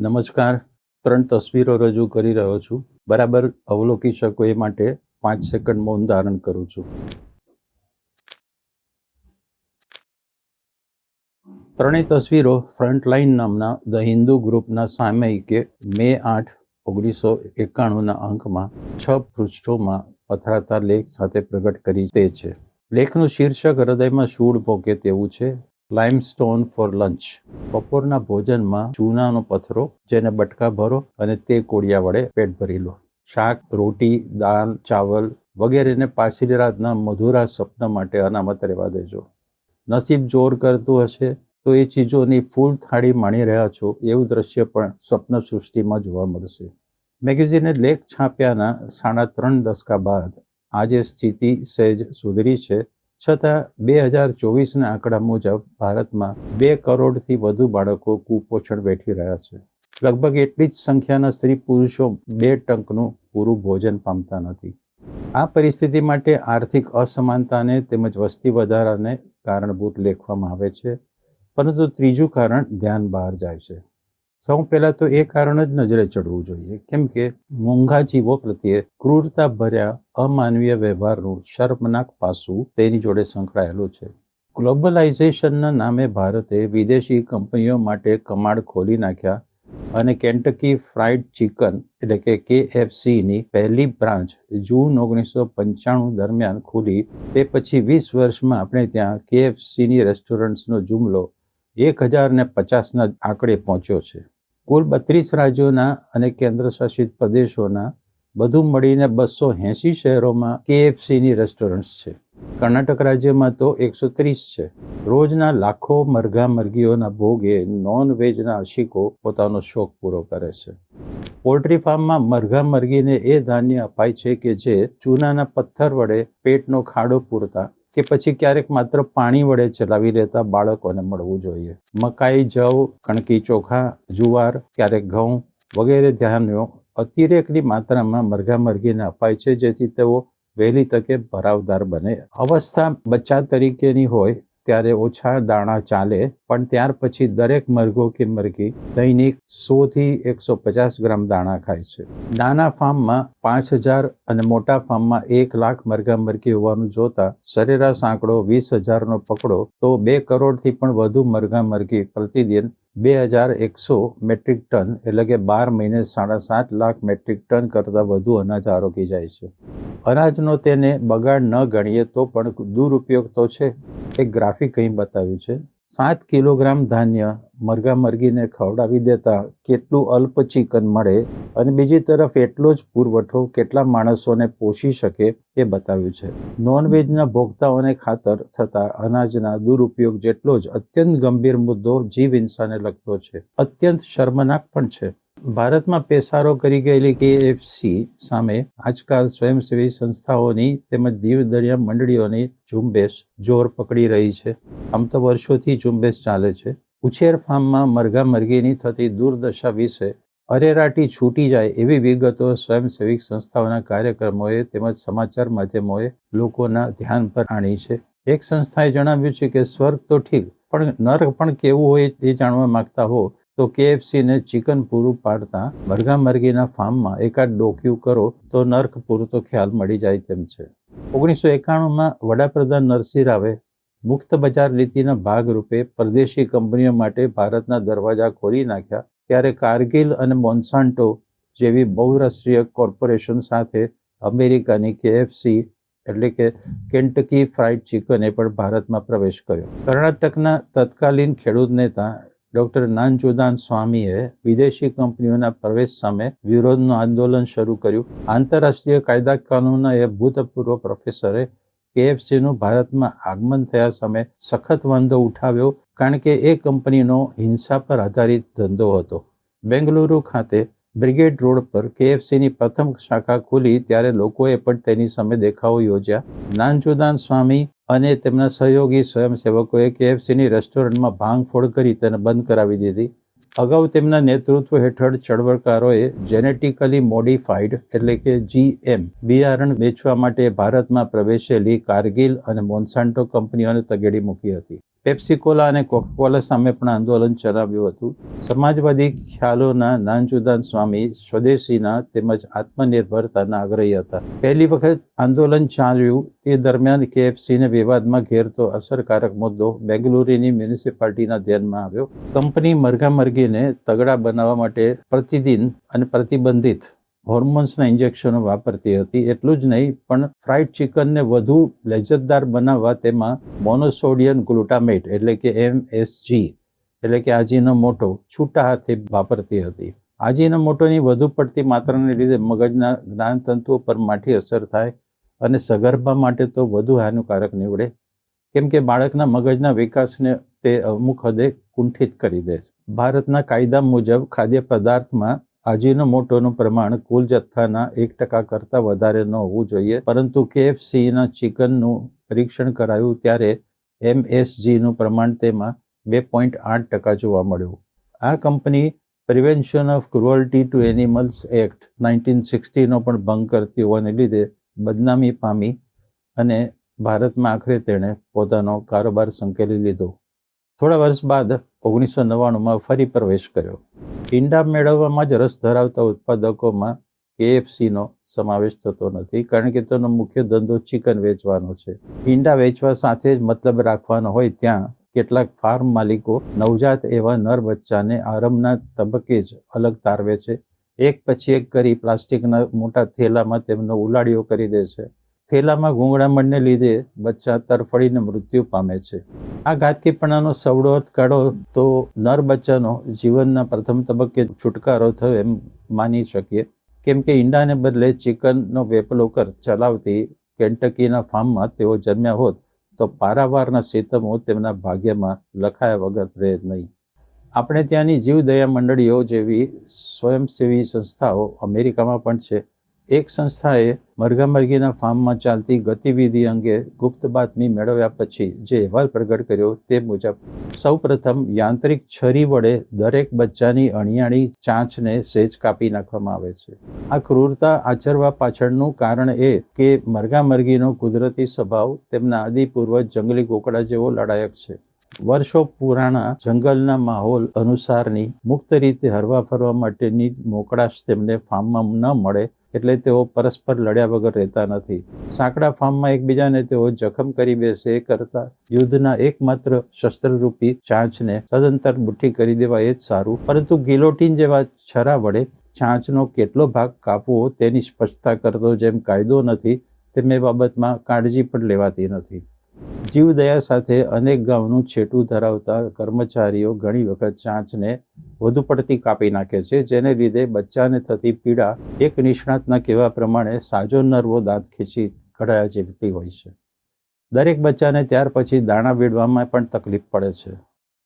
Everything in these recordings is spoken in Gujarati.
નમસ્કાર. ત્રણ તસવીરો રજૂ કરી રહ્યો છું. બરાબર અવલોકી શકો એ માટે પાંચ સેકન્ડ મૌન ધારણ કરું છું. ત્રણેય તસવીરો ફ્રન્ટલાઇન નામના ધ હિન્દુ ગ્રુપના સામયિકે મે આઠ, ઓગણીસો એકાણુંના અંકમાં છ પૃષ્ઠોમાં પથરાતા લેખ સાથે પ્રગટ કરી તે છે. લેખનું શીર્ષક હૃદયમાં શૂળ પોકે તેવું છે. Limestone for lunch. બપોરના ભોજનમાં ચૂનાનો પથરો, જેને બટકા ભરો અને તે કોડિયા વડે પેટ ભરી લો. શાક, રોટી, દાળ, ચાવલ વગેરેને પાછલી રાતના મધુરા સ્વપ્ન માટે અનામત રહેવા દેજો. નસીબ જોર કરતું હશે તો એ ચીજોની ફૂલ થાળી માણી રહ્યા છો એવું દ્રશ્ય પણ સ્વપ્ન સૃષ્ટિમાં જોવા મળશે. મેગેઝિને લેખ છાપ્યાના સાડા ત્રણ દસકા બાદ આજે સ્થિતિ સહેજ સુધરી છે છતાં બે હજાર ચોવીસના આંકડા મુજબ ભારતમાં બે કરોડથી વધુ બાળકો કુપોષણ વેઠી રહ્યા છે. લગભગ એટલી જ સંખ્યાના સ્ત્રી પુરુષો બે ટંકનું પૂરું ભોજન પામતા નથી. આ પરિસ્થિતિ માટે આર્થિક અસમાનતાને તેમજ વસ્તી વધારાને કારણભૂત લેખવામાં આવે છે. પરંતુ ત્રીજું કારણ ધ્યાન બહાર જાય છે. સૌ પહેલાં તો એ કારણ જ નજરે ચડવું જોઈએ. કેમ કે મોંઘા જીવો પ્રત્યે ક્રૂરતા ભર્યા અમાનવીય વ્યવહારનું શર્મનાક પાસું તેની જોડે સંકળાયેલું છે. ગ્લોબલાઇઝેશનના નામે ભારતે વિદેશી કંપનીઓ માટે કમાડ ખોલી નાખ્યા અને કેન્ટકી ફ્રાઈડ ચિકન એટલે કે કેએફસીની પહેલી બ્રાન્ચ જૂન ઓગણીસો પંચાણું દરમિયાન ખુલી. તે પછી વીસ વર્ષમાં આપણે ત્યાં કેએફસીની રેસ્ટોરન્ટ્સનો જુમલો એક હજાર ને પચાસના આંકડે પહોંચ્યો છે. કુલ બત્રીસ રાજ્યોના અને કેન્દ્રશાસિત પ્રદેશોના બધું મળીને બસો એંસી શહેરોમાં કેએફસીની રેસ્ટોરન્ટ્સ છે. કર્ણાટક રાજ્યમાં તો એકસો ત્રીસ છે. રોજના લાખો મરઘા મરઘીઓના ભોગે નોન વેજના અશિકો પોતાનો શોખ પૂરો કરે છે. પોલ્ટ્રી ફાર્મમાં મરઘા મરઘીને એ ધાન્ય અપાય છે કે જે ચૂનાના પથ્થર વડે પેટનો ખાડો પૂરતા કે પછી ક્યારેક માત્ર પાણી વડે ચલાવી લેતા બાળકોને મળવું જોઈએ. મકાઈ, જવ, કણકી, ચોખા, જુવાર, ક્યારેક ઘઉં વગેરે ધ્યાનો અતિરેકની માત્રામાં મરઘા મરઘીને અપાય છે, જેથી તેઓ વહેલી તકે ભરાવદાર બને. અવસ્થા બચ્ચા તરીકેની હોય ત્યારે ઓછા દાણા ચાલે, પણ ત્યાર પછી દરેક મરઘો કે મરઘી દૈનિક સોથી એકસો પચાસ ગ્રામ દાણા ખાય છે. નાના ફાર્મમાં પાંચ હજાર અને મોટા ફાર્મમાં એક લાખ મરઘા મરઘી હોવાનું જોતા સરેરાશ આંકડો વીસ હજારનો પકડો, તો બે કરોડથી પણ વધુ મરઘા મરઘી પ્રતિદિન બે હજાર એકસો મેટ્રિક ટન, એટલે કે બાર મહિને સાડા સાત લાખ મેટ્રિક ટન કરતાં વધુ અનાજ આરોગી જાય છે. અનાજનો તેને બગાડ ન ગણીએ તો પણ દુરુપયોગ તો છે. એક ગ્રાફિક અહીં બતાવ્યું છે. સાત કિલોગ્રામ ધાન્ય મરઘા મરઘીને ખવડાવી દેતા કેટલું અલ્પ ચિકન મળે અને બીજી તરફ એટલો જ પુરવઠો કેટલા માણસોને પોષી શકે એ બતાવ્યું છે. નોનવેજના ભોગતાઓને ખાતર થતા અનાજના દુરુપયોગ જેટલો જ અત્યંત ગંભીર મુદ્દો જીવ ઇન્સાને લગતો છે. અત્યંત શર્મનાક પણ છે. ભારતમાં પેસારો કરી ગયેલી કેએફસી સામે આજકાલ સ્વયંસેવી સંસ્થાઓની તેમજ દીવદરિયા મંડળીઓની ઝુંબેશ જોર પકડી રહી છે. આમ તો વર્ષોથી ઝુંબેશ ચાલે છે. ઉછેર ફાર્મમાં મરઘા મરઘીની થતી દુર્દશા વિશે અરેરાટી છૂટી જાય એવી વિગતો સ્વયંસેવી સંસ્થાઓના કાર્યક્રમોએ તેમજ સમાચાર માધ્યમોએ લોકોના ધ્યાન પર આણી છે. એક સંસ્થાએ જણાવ્યું છે કે સ્વર્ગ તો ઠીક, પણ નર્ક પણ કેવું હોય તે જાણવા માંગતા હો તો કેએફસીને ચિકન પૂરું પાડતા મરઘા મરઘીના ફાર્મમાં એકાદ ડોક્યુ કરો તો નર્ક પૂરતો ખ્યાલ મળી જાય તેમ છે. ઓગણીસો એકાણુંમાં વડાપ્રધાન નરસિંહ રાવે મુક્ત બજાર નીતિના ભાગરૂપે પરદેશી કંપનીઓ માટે ભારતના દરવાજા ખોલી નાખ્યા ત્યારે કારગિલ અને મોન્સાન્ટો જેવી બહુરાષ્ટ્રીય કોર્પોરેશન સાથે અમેરિકાની કેએફસી એટલે કે કેન્ટકી ફ્રાઈડ ચિકને પણ ભારતમાં પ્રવેશ કર્યો. કર્ણાટકના તત્કાલીન ખેડૂત નેતા ડોક્ટર નાનચુદાન સ્વામીએ વિદેશી કંપનીઓના પ્રવેશ સામે વિરોધનું આંદોલન શરૂ કર્યું. આંતરરાષ્ટ્રીય કાયદા કાનૂનના એ ભૂતપૂર્વ પ્રોફેસરે કેએફસીનું ભારતમાં આગમન થયા સામે સખત વાંધો ઉઠાવ્યો કારણ કે એ કંપનીનો હિંસા પર આધારિત ધંધો હતો. બેંગલુરુ ખાતે બ્રિગેડ રોડ પર કેએફસીની પ્રથમ શાખા ખુલી ત્યારે લોકોએ પણ તેની સામે દેખાવો યોજ્યા. નાનચુદાન સ્વામી અને તેમના સહયોગી સ્વયંસેવકોએ કેએફસીની રેસ્ટોરન્ટમાં ભાંગફોડ કરી તેને બંધ કરાવી દીધી. અગાઉ તેમના નેતૃત્વ હેઠળ ચળવળકારોએ જેનેટિકલી મોડિફાઈડ એટલે કે જીએમ બિયારણ વેચવા માટે ભારતમાં પ્રવેશેલી કારગિલ અને મોન્સાન્ટો કંપનીઓને તગેડી મૂકી હતી. પેપ્સિકોલા અને કોકાકોલા સામે પણ આંદોલન ચલાવ્યું હતું. સમાજવાદી ખ્યાલોના નાનજુદાન સ્વામી સ્વદેશીના તેમજ આત્મનિર્ભરતાના આગ્રહી હતા. પહેલી વખત આંદોલન ચાલ્યું તે દરમિયાન કેએફસીને વિવાદમાં ઘેરતો અસરકારક મુદ્દો બેંગલુરુની મ્યુનિસિપાલિટીના ધ્યાનમાં આવ્યો. કંપની મરઘામરઘીને તગડા બનાવવા માટે પ્રતિદિન અને પ્રતિબંધિત હોર્મોન્સના ઇન્જેક્શનો વાપરતી હતી, એટલું જ નહીં, પણ ફ્રાઈડ ચિકનને વધુ લેજતદાર બનાવવા તેમાં મોનોસોડિયમ ગ્લુટામેટ, એટલે કે એમએસજી એટલે કે આજીનો મોટો છૂટા હાથે વાપરતી હતી. આજીનો મોટોની વધુ પડતી માત્રાને લીધે મગજના જ્ઞાનતંતુઓ પર માઠી અસર થાય અને સગર્ભા માટે તો વધુ હાનિકારક નીવડે. કેમ કે બાળકના મગજના વિકાસને તે અમુક હદે કુંઠિત કરી દે છે. ભારતના કાયદા મુજબ ખાદ્ય પદાર્થમાં મોટોનું પ્રમાણ કુલ જથ્થાના એક ટકા કરતાં વધારે ન હોવું જોઈએ. પરંતુ કેએફસીના ચિકનનું પરીક્ષણ કરાયું ત્યારે એમએસજીનું પ્રમાણ તેમાં બે પોઈન્ટ આઠ ટકા જોવા મળ્યું. આ company prevention of cruelty to animals act nineteen સિક્સટીનો પણ ભંગ કરતી હોવાને લીધે બદનામી પામી અને ભારતમાં આખરે તેણે પોતાનો કારોબાર સંકેલી લીધો. થોડા વર્ષ બાદ ઓગણીસો નવ્વાણુંમાં ફરી પ્રવેશ કર્યો. ઈંડા મેળવવામાં જ રસ ધરાવતા ઉત્પાદકોમાં કેએફસીનો સમાવેશ થતો નથી, કારણ કે તેનો મુખ્ય ધંધો ચિકન વેચવાનો છે. ઈંડા વેચવા સાથે જ મતલબ રાખવાનો હોય ત્યાં કેટલાક ફાર્મ માલિકો નવજાત એવા નર બચ્ચાને આરંભના તબક્કે જ અલગ તારવે છે. એક પછી એક કરી પ્લાસ્ટિકના મોટા થેલામાં તેમનો ઉલાડીઓ કરી દે છે. થેલામાં ગૂંગળામણને લીધે બચ્ચા તરફડીને મૃત્યુ પામે છે. આ ઘાતકીપણાનો સવડો અર્થ કાઢો તો નર બચ્ચાનો જીવનના પ્રથમ તબક્કે છુટકારો થયો એમ માની શકીએ. કેમ કે ઈંડાને બદલે ચિકનનો વેપલો કર ચલાવતી કેન્ટકીના ફાર્મમાં તેઓ જન્મ્યા હોત તો પારાવારના સીતમો તેમના ભાગ્યમાં લખાયા વગર રહે નહીં. આપણે ત્યાંની જીવદયા મંડળીઓ જેવી સ્વયંસેવી સંસ્થાઓ અમેરિકામાં પણ છે. એક સંસ્થાએ મરઘામરઘીના ફાર્મમાં ચાલતી ગતિવિધિ અંગે ગુપ્ત બાતમી મેળવ્યા પછી જે અહેવાલ પ્રગટ કર્યો તે મુજબ, સૌપ્રથમ યાંત્રિક છરી વડે દરેક બચ્ચાની અણિયાળી ચાંચને સેજ કાપી નાખવામાં આવે છે. આ ક્રૂરતા આચરવા પાછળનું કારણ એ કે મરઘામરઘીનો કુદરતી સ્વભાવ તેમના આદિપૂર્વજ જંગલી કોકડા જેવો લડાયક છે. વર્ષો પુરાણા જંગલના માહોલ અનુસારની મુક્ત રીતે હરવા ફરવા માટેની મોકળાશ તેમને ફાર્મમાં ન મળે એટલે તેઓ પરસ્પર લડ્યા વગર રહેતા નથી. સાંકડા ફાર્મમાં એકબીજાને તેઓ જખમ કરી બેસે એ કરતા યુદ્ધના એકમાત્ર શસ્ત્રરૂપી ચાંચને સદંતર બુઠ્ઠી કરી દેવા એ જ સારું. પરંતુ ગિલોટીન જેવા છરા વડે ચાંચનો કેટલો ભાગ કાપવો તેની સ્પષ્ટતા કરતો જેમ કાયદો નથી, તેમ એ બાબતમાં કાળજી પણ લેવાતી નથી. જીવદયા સાથે અનેક ગામનું છેટું ધરાવતા કર્મચારીઓ ઘણી વખત ચાંચને વધુ પડતી કાપી નાખે છે, જેને લીધે બચ્ચાને થતી પીડા એક નિષ્ણાતના કહેવા પ્રમાણે સાજો નર્વો દાંત ખેંચી કઢાયા જેવી હોય છે. દરેક બચ્ચાને ત્યાર પછી દાણા વીડવામાં પણ તકલીફ પડે છે.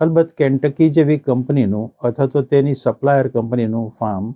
અલબત્ત કેન્ટકી જેવી કંપનીનું અથવા તો તેની સપ્લાયર કંપનીનું ફાર્મ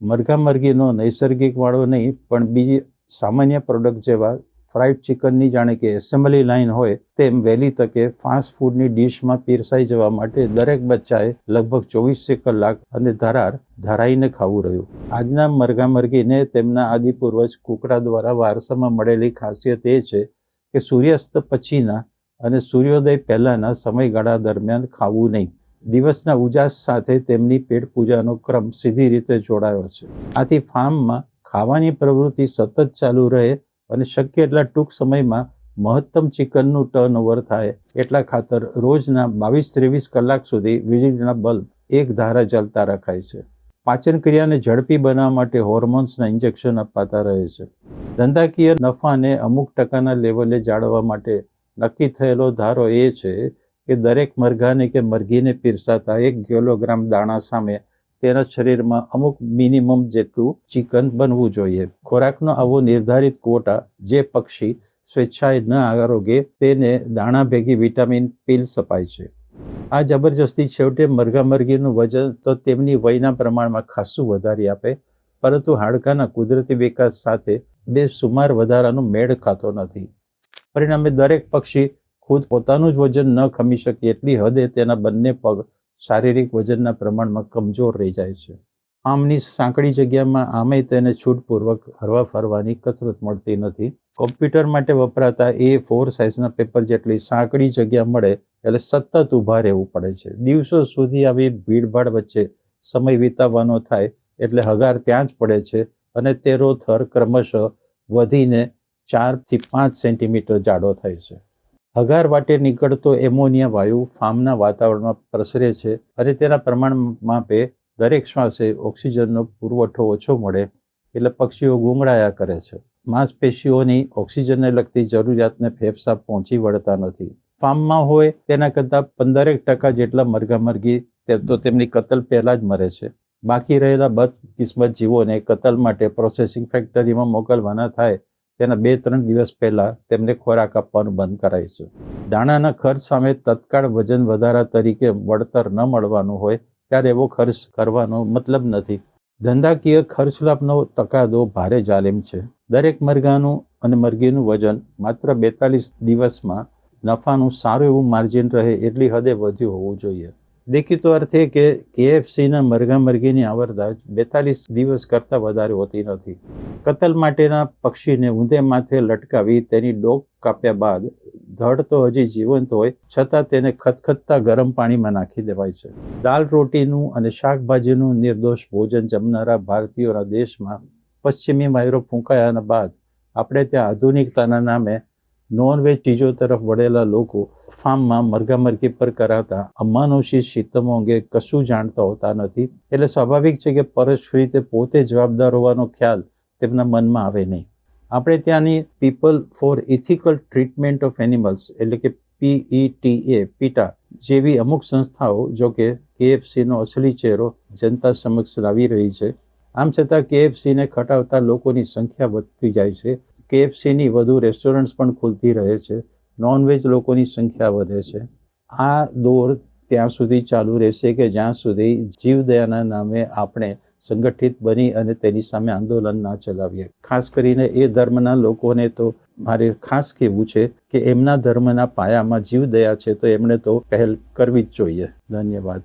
મરઘામરઘીનો નૈસર્ગિક વાળો નહીં, પણ બીજી સામાન્ય પ્રોડક્ટ જેવા ફ્રાઈડ ચિકનની જાણે કે એસેમ્બલી લાઇન હોય તેમ વહેલી તકે ફાસ્ટ ફૂડની ડીશમાં પીરસાઈ જવા માટે દરેક બચ્ચાએ લગભગ ચોવીસે કલાક અને ધરાર ધરાઈને ખાવું રહ્યું. આજના મરઘામરઘીને તેમના આદિપૂર્વજ કુકડા દ્વારા વારસામાં મળેલી ખાસિયત એ છે કે સૂર્યાસ્ત પછીના અને સૂર્યોદય પહેલાંના સમયગાળા દરમિયાન ખાવું નહીં. દિવસના ઉજાસ સાથે તેમની પેટ પૂજાનો ક્રમ સીધી રીતે જોડાયો છે. આથી ફાર્મમાં ખાવાની પ્રવૃત્તિ સતત ચાલુ રહે અને શક્ય એટલા ટૂંક સમયમાં મહત્તમ ચિકનનું ટર્ન ઓવર થાય એટલા ખાતર રોજના બાવીસ ત્રેવીસ કલાક સુધી વીજળીના બલ્બ એક ધારા ચાલતા રખાય છે. પાચન ક્રિયાને ઝડપી બનાવવા માટે હોર્મોન્સના ઇન્જેક્શન અપાતા રહે છે. ધંધાકીય નફાને અમુક ટકાના લેવલે જાળવવા માટે નક્કી થયેલો ધારો એ છે કે દરેક મરઘાને કે મરઘીને પીરસાતા એક કિલોગ્રામ દાણા સામે તેના શરીરમાં અમુક મિનિમમ જેટલું ચિકન બનવું જોઈએ. ખોરાકનો આવો નિર્ધારિત કોટા જે પક્ષી સ્વેચ્છાએ ન આરોગે તેને દાણા ભેગી વિટામિન પીલ અપાય છે. આ જબરજસ્તી છેવટે મરઘા મરઘીનું વજન તો તેમની વયના પ્રમાણમાં ખાસું વધારી આપે, પરંતુ હાડકાના કુદરતી વિકાસ સાથે બે સુમાર વધારાનો મેળ ખાતો નથી. પરિણામે દરેક પક્ષી ખુદ પોતાનું જ વજન ન ખમી શકે એટલી હદે તેના બંને પગ શારીરિક વજનના પ્રમાણમાં કમજોર રહી જાય છે. આમની સાંકડી જગ્યામાં આમેય તેને છૂટપૂર્વક હરવા ફરવાની કસરત મળતી નથી. કોમ્પ્યુટર માટે વપરાતા એ ફોર સાઇઝના પેપર જેટલી સાંકડી જગ્યા મળે એટલે સતત ઊભા રહેવું પડે છે. દિવસો સુધી આવી ભીડભાડ વચ્ચે સમય વિતાવવાનો થાય એટલે હગાર ત્યાં જ પડે છે અને તેરો થર ક્રમશઃ વધીને ચારથી પાંચ સેન્ટીમીટર જાડો થાય છે. હગાર વાટે નીકળતો એમોનિયા વાયુ ફાર્મના વાતાવરણમાં પ્રસરે છે અને તેના પ્રમાણ માપે દરેક શ્વાસે ઓક્સિજનનો પુરવઠો ઓછો મળે એટલે પક્ષીઓ ગુંગળાયા કરે છે. માંસપેશીઓની ઓક્સિજનને લગતી જરૂરિયાતને ફેફસા પહોંચી વળતા નથી. ફાર્મમાં હોય તેના કરતાં પંદરેક ટકા જેટલા મરઘામરઘી તે તેમની કતલ પહેલાં જ મરે છે. બાકી રહેલા બદકિસ્મત જીવોને કતલ માટે પ્રોસેસિંગ ફેક્ટરીમાં મોકલવાના થાય તેના બે ત્રણ દિવસ પહેલાં તેમને ખોરાક આપવાનું બંધ કરાય છે. દાણાના ખર્ચ સામે તત્કાળ વજન વધારા તરીકે વળતર ન મળવાનું હોય ત્યારે એવો ખર્ચ કરવાનો મતલબ નથી. ધંધાકીય ખર્ચ લાભનો તકાદો ભારે જાલિમ છે. દરેક મરઘાનું અને મરઘીનું વજન માત્ર બેતાલીસ દિવસમાં નફાનું સારું એવું માર્જિન રહે એટલી હદે વધ્યું હોવું જોઈએ. દેખીતો અર્થ એ કે કેએફસીના મરઘા મરઘીની આવરદા બેતાલીસ દિવસ કરતાં વધારે હોતી નથી. કતલ માટેના પક્ષીને ઊંધે માથે લટકાવી તેની ડોક કાપ્યા બાદ ધડ તો હજી જીવંત હોય, છતાં તેને ખતખતતા ગરમ પાણીમાં નાખી દેવાય છે. દાલ રોટીનું અને શાકભાજીનું નિર્દોષ ભોજન જમનારા ભારતીયોના દેશમાં પશ્ચિમી માયરો ફૂંકાયાના બાદ આપણે ત્યાં આધુનિકતાના નામે નોનવેજ ચીજો તરફ વળેલા લોકો ફાર્મમાં મરઘામરઘી પર કરાતા અમાનુષી શીતમો અંગે કશું જાણતા હોતા નથી. એટલે સ્વાભાવિક છે કે પરોક્ષ રીતે પોતે જવાબદાર હોવાનો ખ્યાલ તેમના મનમાં આવે નહીં. આપણે ત્યાંની people for ethical treatment of animals એટલે કે પીઈટીએ પીટા, જેવી અમુક સંસ્થાઓ, જો કે કેએફસીનો અસલી ચહેરો જનતા સમક્ષ લાવી રહી છે. આમ છતાં કેએફસીને ખટાવતા લોકોની સંખ્યા વધતી જાય છે. કેએફસીની વધુ રેસ્ટોરન્ટ્સ પણ ખુલતી રહે છે. નોનવેજ લોકોની સંખ્યા વધે છે. આ દોર ત્યાં સુધી ચાલુ રહેશે કે જ્યાં સુધી જીવદયાના નામે આપણે સંગઠિત બની અને તેની સામે આંદોલન ના ચલાવીએ. ખાસ કરીને એ ધર્મના લોકોને તો મારે ખાસ કહેવું છે કે એમના ધર્મના પાયામાં જીવદયા છે તો એમણે તો પહેલ કરવી જ જોઈએ. ધન્યવાદ.